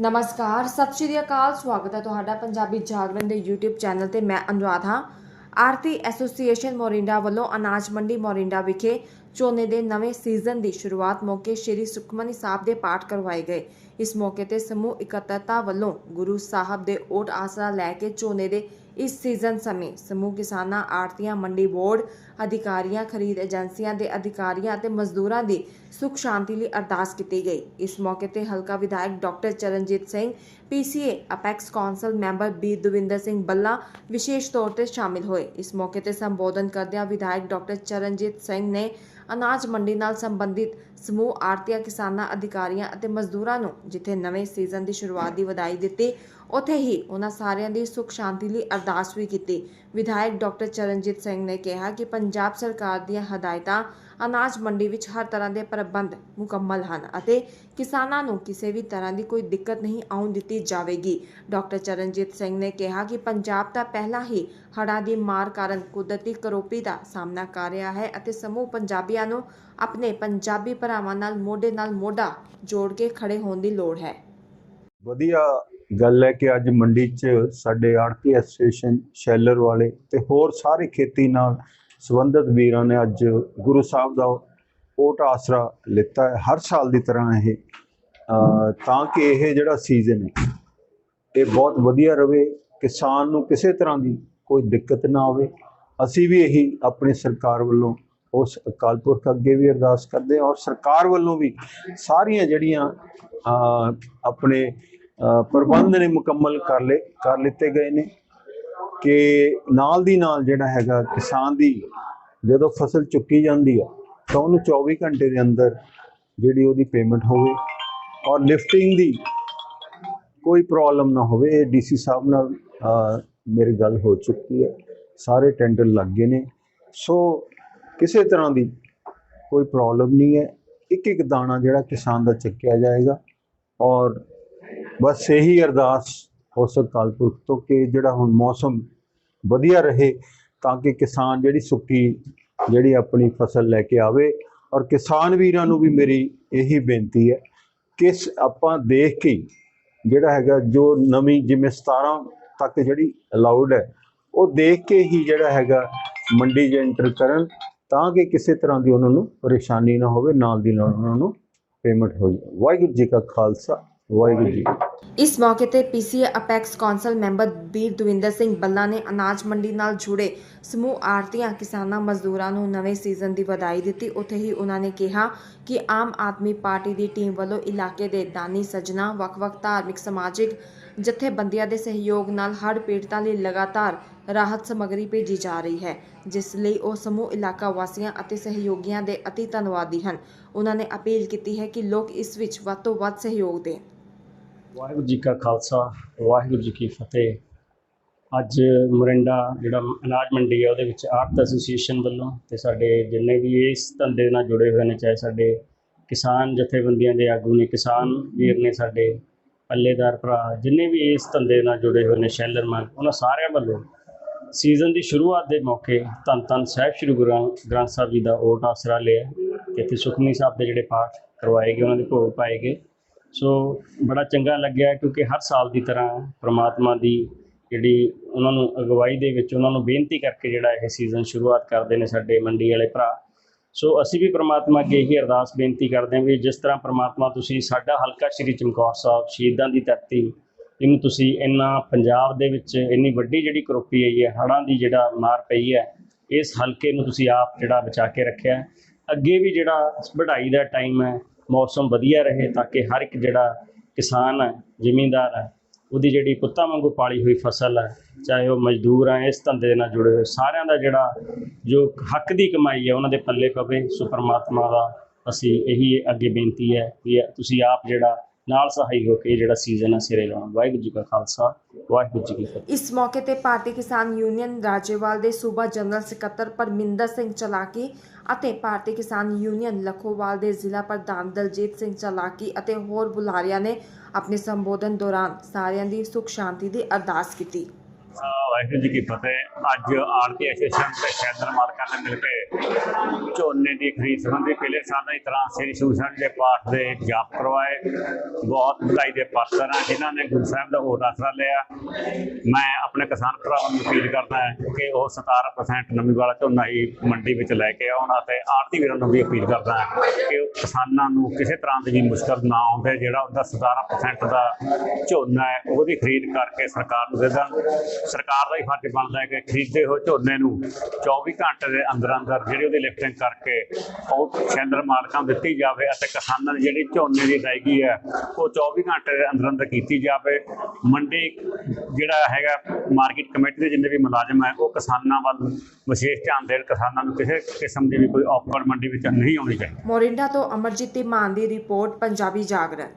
ਨਮਸਕਾਰ, ਸਤਿ ਸ਼੍ਰੀ ਅਕਾਲ, ਸਵਾਗਤ ਹੈ ਤੁਹਾਡਾ ਪੰਜਾਬੀ ਜਾਗਰਣ ਦੇ YouTube ਚੈਨਲ ਤੇ ਮੈਂ ਅਨੁਰਾਧ ਹਾਂ। ਆਰਤੀ ਐਸੋਸੀਏਸ਼ਨ ਮੋਰਿੰਡਾ ਵੱਲੋਂ ਅਨਾਜ ਮੰਡੀ ਮੋਰਿੰਡਾ ਵਿਖੇ ਝੋਨੇ ਦੇ ਨਵੇਂ ਸੀਜ਼ਨ ਦੀ ਸ਼ੁਰੂਆਤ ਮੌਕੇ ਸ੍ਰੀ ਸੁਖਮਨੀ ਸਾਹਿਬ ਦੇ ਪਾਠ ਕਰਵਾਏ ਗਏ। ਇਸ ਮੌਕੇ ਤੇ ਸਮੂਹ ਇਕੱਤਰਤਾ ਵੱਲੋਂ ਗੁਰੂ ਸਾਹਿਬ ਦੇ ਓਟ ਆਸਰਾ ਲੈ ਕੇ ਝੋਨੇ ਦੇ ਇਸ ਸੀਜ਼ਨ ਸਮੇਂ ਸਮੂਹ ਕਿਸਾਨਾਂ ਆੜਤੀਆਂ ਮੰਡੀ ਬੋਰਡ ਅਧਿਕਾਰੀਆਂ, ਖਰੀਦ ਏਜੰਸੀਆਂ ਦੇ ਅਧਿਕਾਰੀਆਂ ਅਤੇ ਮਜ਼ਦੂਰਾਂ ਦੀ ਸੁਖ ਸ਼ਾਂਤੀ ਲਈ ਅਰਦਾਸ ਕੀਤੀ ਗਈ। ਇਸ ਮੌਕੇ ਤੇ ਹਲਕਾ ਵਿਧਾਇਕ doctor Charanjit Singh PCA apex council member B Davinder Singh Balla ਵਿਸ਼ੇਸ਼ ਤੌਰ ਤੇ ਸ਼ਾਮਿਲ ਹੋਏ। ਇਸ ਮੌਕੇ ਤੇ ਸੰਬੋਧਨ ਕਰਦਿਆਂ ਵਿਧਾਇਕ ਡਾਕਟਰ ਚਰਨਜੀਤ ਸਿੰਘ ਨੇ ਅਨਾਜ ਮੰਡੀ ਨਾਲ ਸੰਬੰਧਿਤ ਸਮੂਹ ਆੜਤੀਆਂ ਕਿਸਾਨਾਂ, ਅਧਿਕਾਰੀਆਂ ਅਤੇ ਮਜ਼ਦੂਰਾਂ ਨੂੰ ਜਿੱਥੇ ਨਵੇਂ ਸੀਜ਼ਨ ਦੀ ਸ਼ੁਰੂਆਤ ਦੀ ਵਧਾਈ ਦਿੱਤੀ, ਉੱਥੇ ਹੀ ਉਹਨਾਂ ਸਾਰਿਆਂ ਦੀ ਸੁਖ ਸ਼ਾਂਤੀ ਲਈ ਅਰਦਾਸ ਵੀ ਕੀਤੀ। ਵਿਧਾਇਕ ਡਾਕਟਰ ਚਰਨਜੀਤ ਸਿੰਘ ਨੇ ਕਿਹਾ ਕਿ ਪੰਜਾਬ ਸਰਕਾਰ ਦੀਆਂ ਹਦਾਇਤਾਂ ਅਨਾਜ ਮੰਡੀ ਵਿੱਚ ਹਰ ਤਰ੍ਹਾਂ ਦੇ ਪ੍ਰਬੰਧ ਮੁਕੰਮਲ ਹਨ ਅਤੇ ਕਿਸਾਨਾਂ ਨੂੰ ਕਿਸੇ ਵੀ ਤਰ੍ਹਾਂ ਦੀ ਕੋਈ ਦਿੱਕਤ ਨਹੀਂ ਆਉਣ ਦਿੱਤੀ ਜਾਵੇਗੀ। ਡਾਕਟਰ ਚਰਨਜੀਤ ਸਿੰਘ ਨੇ ਕਿਹਾ ਕਿ ਪੰਜਾਬ ਤਾਂ ਪਹਿਲਾਂ ਹੀ ਹੜ੍ਹਾਂ ਦੀ ਮਾਰ ਕਾਰਨ ਕੁਦਰਤੀ ਕਰੋਪੀ ਦਾ ਸਾਹਮਣਾ ਕਰ ਰਿਹਾ ਹੈ ਅਤੇ ਸਮੂਹ ਪੰਜਾਬੀਆਂ ਨੂੰ ਆਪਣੇ ਪੰਜਾਬੀ ਭਰਾਵਾਂ ਨਾਲ, ਮੋਢੇ ਨਾਲ ਮੋਢਾ ਜੋੜ ਕੇ ਖੜੇ ਹੋਣ ਦੀ ਲੋੜ ਹੈ। ਵਧੀਆ ਗੱਲ ਹੈ ਕਿ ਅੱਜ ਮੰਡੀ 'ਚ ਸਾਡੇ ਆੜਤੀ ਐਸੋਸੀਏਸ਼ਨ ਸ਼ੈਲਰ ਵਾਲੇ ਤੇ ਹੋਰ ਸਾਰੇ ਖੇਤੀ ਨਾਲ ਸੰਬੰਧਿਤ ਵੀਰਾਂ ਨੇ ਅੱਜ ਗੁਰੂ ਸਾਹਿਬ ਦਾ ਕੋਟ ਆਸਰਾ ਲਿੱਤਾ ਹੈ, ਹਰ ਸਾਲ ਦੀ ਤਰ੍ਹਾਂ ਇਹ ਤਾਂ ਕਿ ਇਹ ਜਿਹੜਾ ਸੀਜ਼ਨ ਹੈ, ਇਹ ਬਹੁਤ ਵਧੀਆ ਰਹੇ ਕਿਸਾਨ ਨੂੰ ਕਿਸੇ ਤਰ੍ਹਾਂ ਦੀ ਕੋਈ ਦਿੱਕਤ ਨਾ ਆਵੇ। ਅਸੀਂ ਵੀ ਇਹੀ ਆਪਣੀ ਸਰਕਾਰ ਵੱਲੋਂ ਉਸ ਅਕਾਲ ਪੁਰਖ ਅੱਗੇ ਵੀ ਅਰਦਾਸ ਕਰਦੇ ਹਾਂ ਔਰ ਸਰਕਾਰ ਵੱਲੋਂ ਵੀ ਸਾਰੀਆਂ ਜਿਹੜੀਆਂ ਆਪਣੇ ਪ੍ਰਬੰਧ ਨੇ ਮੁਕੰਮਲ ਕਰ ਲਏ, ਕਰ ਲਿੱਤੇ ਗਏ ਨੇ ਕਿ ਨਾਲ ਦੀ ਨਾਲ ਜਿਹੜਾ ਹੈਗਾ ਕਿਸਾਨ ਦੀ ਜਦੋਂ ਫਸਲ ਚੁੱਕੀ ਜਾਂਦੀ ਆ ਤਾਂ ਉਹਨੂੰ 24 ਘੰਟੇ ਦੇ ਅੰਦਰ ਜਿਹੜੀ ਉਹਦੀ ਪੇਮੈਂਟ ਹੋਵੇ ਔਰ ਲਿਫਟਿੰਗ ਦੀ ਕੋਈ ਪ੍ਰੋਬਲਮ ਨਾ ਹੋਵੇ, ਇਹ ਡੀਸੀ ਸਾਹਿਬ ਨਾਲ ਮੇਰੀ ਗੱਲ ਹੋ ਚੁੱਕੀ ਹੈ। ਸਾਰੇ ਟੈਂਡਰ ਲੱਗ ਗਏ ਨੇ। ਸੋ ਕਿਸੇ ਤਰ੍ਹਾਂ ਦੀ ਕੋਈ ਪ੍ਰੋਬਲਮ ਨਹੀਂ ਹੈ। ਇੱਕ ਇੱਕ ਦਾਣਾ ਜਿਹੜਾ ਕਿਸਾਨ ਦਾ ਚੱਕਿਆ ਜਾਏਗਾ ਔਰ ਬਸ ਇਹੀ ਅਰਦਾਸ ਹੋ ਅਕਾਲ ਪੁਰਖ ਤੋਂ ਕਿ ਜਿਹੜਾ ਹੁਣ ਮੌਸਮ ਵਧੀਆ ਰਹੇ ਤਾਂ ਕਿ ਕਿਸਾਨ ਜਿਹੜੀ ਸੁੱਕੀ ਜਿਹੜੀ ਆਪਣੀ ਫਸਲ ਲੈ ਕੇ ਆਵੇ ਔਰ ਕਿਸਾਨ ਵੀਰਾਂ ਨੂੰ ਵੀ ਮੇਰੀ ਇਹੀ ਬੇਨਤੀ ਹੈ ਕਿ ਇਸ ਆਪਾਂ ਦੇਖ ਕੇ ਜਿਹੜਾ ਹੈਗਾ ਜੋ ਨਵੀਂ ਜਿਵੇਂ 17 ਤੱਕ ਜਿਹੜੀ ਅਲਾਉਡ ਹੈ, ਉਹ ਦੇਖ ਕੇ ਹੀ ਜਿਹੜਾ ਹੈਗਾ ਮੰਡੀ 'ਚ ਐਂਟਰ ਕਰਨ ਤਾਂ ਕਿ ਕਿਸੇ ਤਰ੍ਹਾਂ ਦੀ ਉਹਨਾਂ ਨੂੰ ਪਰੇਸ਼ਾਨੀ ਨਾ ਹੋਵੇ, ਨਾਲ ਦੀ ਨਾਲ ਉਹਨਾਂ ਨੂੰ ਪੇਮੈਂਟ ਹੋ ਜਾਵੇ। ਵਾਹਿਗੁਰੂ ਜੀ ਕਾ ਖਾਲਸਾ। ਵਾਹਿਗੁਰੂ ਜੀ। ਇਸ ਮੌਕੇ ਤੇ PCA apex council member Bir Davinder Singh Balla ਨੇ ਅਨਾਜ ਮੰਡੀ ਨਾਲ ਜੁੜੇ ਸਮੂਹ ਆੜਤੀਆਂ ਕਿਸਾਨਾਂ ਮਜ਼ਦੂਰਾਂ ਨੂੰ ਨਵੇਂ ਸੀਜ਼ਨ ਦੀ ਵਧਾਈ ਦਿੱਤੀ। ਉੱਥੇ ਹੀ ਉਹਨਾਂ ਨੇ ਕਿਹਾ ਕਿ ਆਮ ਆਦਮੀ ਪਾਰਟੀ ਦੀ ਟੀਮ ਵੱਲੋਂ ਇਲਾਕੇ ਦੇ ਦਾਨੀ ਸੱਜਣਾ, ਵੱਖ-ਵੱਖ ਧਾਰਮਿਕ, ਸਮਾਜਿਕ ਜਥੇਬੰਦੀਆਂ ਦੇ ਸਹਿਯੋਗ ਨਾਲ ਹੜ੍ਹ ਪੀੜਤਾਂ ਲਈ ਲਗਾਤਾਰ ਰਾਹਤ ਸਮੱਗਰੀ ਭੇਜੀ ਜਾ ਰਹੀ ਹੈ, ਜਿਸ ਲਈ ਉਹ ਸਮੂਹ ਇਲਾਕਾ ਵਾਸੀਆਂ ਅਤੇ ਸਹਿਯੋਗੀਆਂ ਦੇ ਅਤੀ ਧੰਨਵਾਦੀ ਹਨ। ਉਹਨਾਂ ਨੇ ਅਪੀਲ ਕੀਤੀ ਹੈ ਕਿ ਲੋਕ ਇਸ ਵਿੱਚ ਵੱਧ ਤੋਂ ਵੱਧ ਸਹਿਯੋਗ ਦੇਣ। ਵਾਹਿਗੁਰੂ ਜੀ ਕਾ ਖਾਲਸਾ, ਵਾਹਿਗੁਰੂ ਜੀ ਕੀ ਫਤਿਹ। ਅੱਜ ਮੋਰਿੰਡਾ ਜਿਹੜਾ ਅਨਾਜ ਮੰਡੀ ਹੈ ਉਹਦੇ ਵਿੱਚ ਆੜਤ ਐਸੋਸੀਏਸ਼ਨ ਵੱਲੋਂ ਤੇ ਸਾਡੇ ਜਿੰਨੇ ਵੀ ਇਸ ਧੰਦੇ ਨਾਲ ਜੁੜੇ ਹੋਏ ਨੇ, ਚਾਹੇ ਸਾਡੇ ਕਿਸਾਨ ਜਥੇਬੰਦੀਆਂ ਦੇ ਆਗੂ ਨੇ, ਕਿਸਾਨ ਵੀਰ ਨੇ, ਸਾਡੇ ਪੱਲੇਦਾਰ ਭਰਾ, ਜਿੰਨੇ ਵੀ ਇਸ ਧੰਦੇ ਨਾਲ ਜੁੜੇ ਹੋਏ ਨੇ ਸ਼ੈਲਰਮੈਨ ਉਹਨਾਂ ਸਾਰਿਆਂ ਵੱਲੋਂ ਸੀਜ਼ਨ ਦੀ ਸ਼ੁਰੂਆਤ ਦੇ ਮੌਕੇ ਧੰਨ ਧੰਨ ਸਾਹਿਬ ਸ੍ਰੀ ਗੁਰੂ, ਗ੍ਰੰਥ ਸਾਹਿਬ ਜੀ ਦਾ ਓਟ ਆਸਰਾ ਲਿਆ, ਤੇ ਇੱਥੇ ਸੁਖਮਨੀ ਸਾਹਿਬ ਦੇ ਜਿਹੜੇ ਪਾਠ ਕਰਵਾਏ ਗਏ, ਉਹਨਾਂ ਦੇ ਭੋਗ ਪਾਏ ਗਏ। ਸੋ ਬੜਾ ਚੰਗਾ ਲੱਗਿਆ ਕਿਉਂਕਿ ਹਰ ਸਾਲ ਦੀ ਤਰ੍ਹਾਂ ਪ੍ਰਮਾਤਮਾ ਦੀ ਜਿਹੜੀ ਉਹਨਾਂ ਨੂੰ ਅਗਵਾਈ ਦੇ ਵਿੱਚ ਉਹਨਾਂ ਨੂੰ ਬੇਨਤੀ ਕਰਕੇ ਜਿਹੜਾ ਇਹ ਸੀਜ਼ਨ ਸ਼ੁਰੂਆਤ ਕਰਦੇ ਨੇ ਸਾਡੇ ਮੰਡੀ ਵਾਲੇ ਭਰਾ। ਸੋ ਅਸੀਂ ਵੀ ਪ੍ਰਮਾਤਮਾ ਅੱਗੇ ਇਹੀ ਅਰਦਾਸ ਬੇਨਤੀ ਕਰਦੇ ਹਾਂ ਵੀ ਜਿਸ ਤਰ੍ਹਾਂ ਪ੍ਰਮਾਤਮਾ ਤੁਸੀਂ ਸਾਡਾ ਹਲਕਾ ਸ਼੍ਰੀ ਚਮਕੌਰ ਸਾਹਿਬ ਸ਼ਹੀਦਾਂ ਦੀ ਧਰਤੀ, ਇਹਨੂੰ ਤੁਸੀਂ ਇੰਨਾ ਪੰਜਾਬ ਦੇ ਵਿੱਚ ਇੰਨੀ ਵੱਡੀ ਜਿਹੜੀ ਕਰੋਪੀ ਆਈ ਹੈ, ਹੜ੍ਹਾਂ ਦੀ ਜਿਹੜਾ ਮਾਰ ਪਈ ਹੈ, ਇਸ ਹਲਕੇ ਨੂੰ ਤੁਸੀਂ ਆਪ ਜਿਹੜਾ ਬਚਾ ਕੇ ਰੱਖਿਆ ਅੱਗੇ ਵੀ ਜਿਹੜਾ ਵਢਾਈ ਦਾ ਟਾਈਮ ਹੈ ਮੌਸਮ ਵਧੀਆ ਰਹੇ ਤਾਂ ਕਿ ਹਰ ਇੱਕ ਜਿਹੜਾ ਕਿਸਾਨ ਹੈ, ਜ਼ਿਮੀਂਦਾਰ ਹੈ, ਉਹਦੀ ਜਿਹੜੀ ਪੁੱਤਾਂ ਵਾਂਗੂ ਪਾਲੀ ਹੋਈ ਫਸਲ ਹੈ, ਚਾਹੇ ਉਹ ਮਜ਼ਦੂਰ ਹੈ, ਇਸ ਧੰਦੇ ਦੇ ਨਾਲ ਜੁੜੇ ਹੋਏ, ਸਾਰਿਆਂ ਦਾ ਜਿਹੜਾ ਜੋ ਹੱਕ ਦੀ ਕਮਾਈ ਹੈ, ਉਹਨਾਂ ਦੇ ਪੱਲੇ ਪਵੇ ਸੋ ਪਰਮਾਤਮਾ ਦਾ ਅਸੀਂ ਇਹੀ ਅੱਗੇ ਬੇਨਤੀ ਹੈ ਕਿ ਤੁਸੀਂ ਆਪ ਜਿਹੜਾ ਨਾਲ ਸਹਾਈ ਹੋ ਕੇ ਜਿਹੜਾ ਸੀਜ਼ਨ ਹੈ ਸਿਰੇ ਲਾਉਣ। ਵਾਹਿਗੁਰੂ ਜੀ ਕਾ ਖਾਲਸਾ ਵਾਹਿਗੁਰੂ ਜੀ ਕੀ ਫਤਿਹ। ਇਸ ਮੌਕੇ ਤੇ ਭਾਰਤੀ ਕਿਸਾਨ ਯੂਨੀਅਨ ਰਾਜੇਵਾਲ ਦੇ ਸੂਬਾ ਜਨਰਲ ਸਕੱਤਰ ਪਰਮਿੰਦਰ ਸਿੰਘ ਚਲਾਕੀ ਅਤੇ ਭਾਰਤੀ ਕਿਸਾਨ ਯੂਨੀਅਨ ਲਖੋਵਾਲ ਦੇ ਜ਼ਿਲ੍ਹਾ ਪ੍ਰਧਾਨ ਦਲਜੀਤ ਸਿੰਘ ਚਲਾਕੀ ਅਤੇ ਹੋਰ ਬੁਲਾਰਿਆਂ ਨੇ ਆਪਣੇ ਸੰਬੋਧਨ ਦੌਰਾਨ ਸਾਰਿਆਂ ਦੀ ਸੁਖ ਸ਼ਾਂਤੀ ਦੀ ਅਰਦਾਸ ਕੀਤੀ। ਵਾਹਿਗੁਰੂ ਜੀ ਕੀ ਫਤਿਹ। ਅੱਜ ਆਰਤੀ ਐਸੋਸੀਏਸ਼ਨ ਤੇ ਸ਼ੈਦਰ ਮਾਲਕਾਂ ਨੇ ਮਿਲ ਕੇ ਝੋਨੇ ਦੀ ਖਰੀਦ ਸੰਬੰਧੀ ਪਹਿਲੇ ਸਾਲ ਦੀ ਤਰ੍ਹਾਂ ਸ੍ਰੀ ਸੂਸਨ ਦੇ ਪਾਠ ਦੇ ਜਾਪ ਕਰਵਾਏ। ਬਹੁਤ ਵਧਾਈ ਦੇ ਪਾਤਰ ਹਾਂ ਜਿਨ੍ਹਾਂ ਨੇ ਗੁਰੂ ਸਾਹਿਬ ਦਾ ਹੋਰ ਆਸਰਾ ਲਿਆ। ਮੈਂ ਆਪਣੇ ਕਿਸਾਨ ਭਰਾਵਾਂ ਨੂੰ ਅਪੀਲ ਕਰਦਾ ਹਾਂ ਕਿ ਉਹ 17% ਨਮੀ ਵਾਲਾ ਝੋਨਾ ਹੀ ਮੰਡੀ ਵਿੱਚ ਲੈ ਕੇ ਆਉਣ ਅਤੇ ਆੜਤੀ ਵੀਰਾਂ ਨੂੰ ਵੀ ਅਪੀਲ ਕਰਦਾ ਹਾਂ ਕਿ ਉਹ ਕਿਸਾਨਾਂ ਨੂੰ ਕਿਸੇ ਤਰ੍ਹਾਂ ਦੀ ਵੀ ਮੁਸ਼ਕਲ ਨਾ ਆਉਂਦੇ, ਜਿਹੜਾ ਉਹਦਾ 17% ਦਾ ਝੋਨਾ ਹੈ, ਉਹਦੀ ਖਰੀਦ ਕਰਕੇ ਸਰਕਾਰ ਨੂੰ ਦੇ ਦੇਣ। ਸਰਕਾਰ ਦਾ ਹੀ ਫਰਜ਼ ਬਣਦਾ ਹੈ ਕਿ ਖਰੀਦੇ ਹੋਏ ਝੋਨੇ ਨੂੰ 24 ਘੰਟੇ ਦੇ ਅੰਦਰ ਅੰਦਰ ਜਿਹੜੀ ਉਹਦੀ ਲਿਫਟਿੰਗ ਕਰਕੇ ਉਹ ਸ਼ੈਲਰ ਮਾਲਕਾਂ ਨੂੰ ਦਿੱਤੀ ਜਾਵੇ ਅਤੇ ਕਿਸਾਨਾਂ ਦੀ ਜਿਹੜੀ ਝੋਨੇ ਦੀ ਅਦਾਇਗੀ ਹੈ, ਉਹ 24 ਘੰਟੇ ਦੇ ਅੰਦਰ ਅੰਦਰ ਕੀਤੀ ਜਾਵੇ। ਮੰਡੀ ਜਿਹੜਾ ਹੈਗਾ ਮਾਰਕੀਟ ਕਮੇਟੀ ਦੇ ਜਿੰਨੇ ਵੀ ਮੁਲਾਜ਼ਮ ਹੈ, ਉਹ ਕਿਸਾਨਾਂ ਵੱਲ ਵਿਸ਼ੇਸ਼ ਧਿਆਨ ਦੇਣ, ਕਿਸਾਨਾਂ ਨੂੰ ਕਿਸੇ ਕਿਸਮ ਦੀ ਵੀ ਕੋਈ ਔਕੜ ਮੰਡੀ ਵਿੱਚ ਨਹੀਂ ਆਉਣੀ ਚਾਹੀਦੀ। ਮੋਰਿੰਡਾ ਤੋਂ ਅਮਰਜੀਤ ਮਾਨ ਦੀ ਰਿਪੋਰਟ, ਪੰਜਾਬੀ ਜਾਗਰਣ।